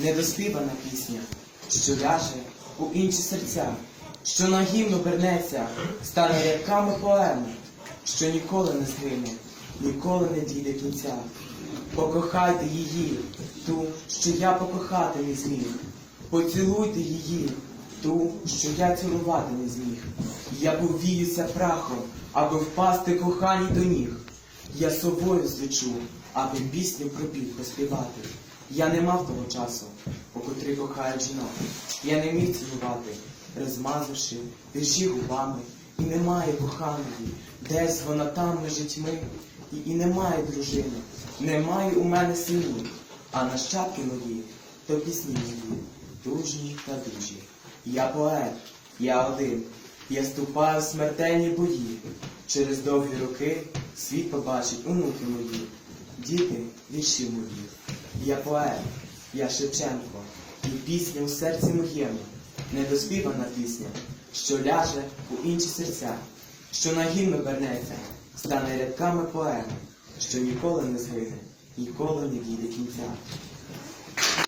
недоспівана пісня, що ляже у інші серця, що на гімн обернеться, стане рядками поеми, що ніколи не згине, ніколи не дійде кінця. Покохайте її, ту, що я покохати не зміг. Поцілуйте її, ту, що я цілувати не зміг. Я повіюся прахом, аби впасти коханій до ніг. Я собою злечу, аби пісню про поспівати. Я не мав того часу, по котрий кохають жінок. Я не міг цілувати, розмазавши вірші губами. І немає коханої, десь вона там лежить ми. І, і немає дружини, немає у мене синів, а нащадки мої, то пісні мої, дружні та дужі. Я поет, я один, я ступаю в смертельні бої. Через довгі роки світ побачить онуки мої, діти вірші мої. Я поет, я Шевченко, і пісня у серці моєму, недоспівана пісня, що ляже у інші серця, що на гімн обернеться, стане рядками поеми, що ніколи не згине, ніколи не дійде кінця.